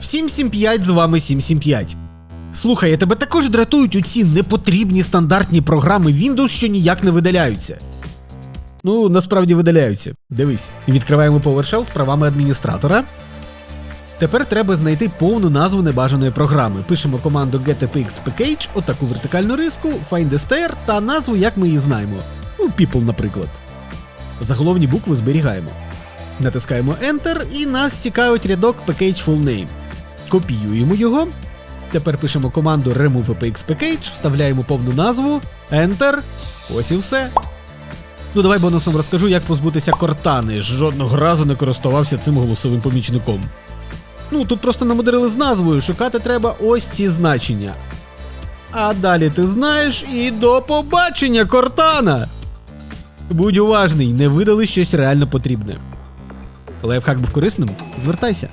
Всім 7.5, з вами 775. Слухай, тебе також дратують оці непотрібні стандартні програми Windows, що ніяк не видаляються. Ну, насправді видаляються. Дивись, відкриваємо PowerShell з правами адміністратора. Тепер треба знайти повну назву небажаної програми. Пишемо команду getfxpackage, отаку вертикальну риску, findstr та назву, як ми її знаємо. Ну, people, наприклад. Заголовні букви зберігаємо. Натискаємо Enter і нас цікавить рядок package full name. Копіюємо його. Тепер пишемо команду remove apx package, вставляємо повну назву, Enter. Ось і все. Ну давай бонусом розкажу, як позбутися кортани. Жодного разу не користувався цим голосовим помічником. Ну, тут просто намудрили з назвою, шукати треба ось ці значення. А далі ти знаєш і до побачення, Кортана! Будь уважний, не видали щось реально потрібне. Лайфхак був корисним? Звертайся.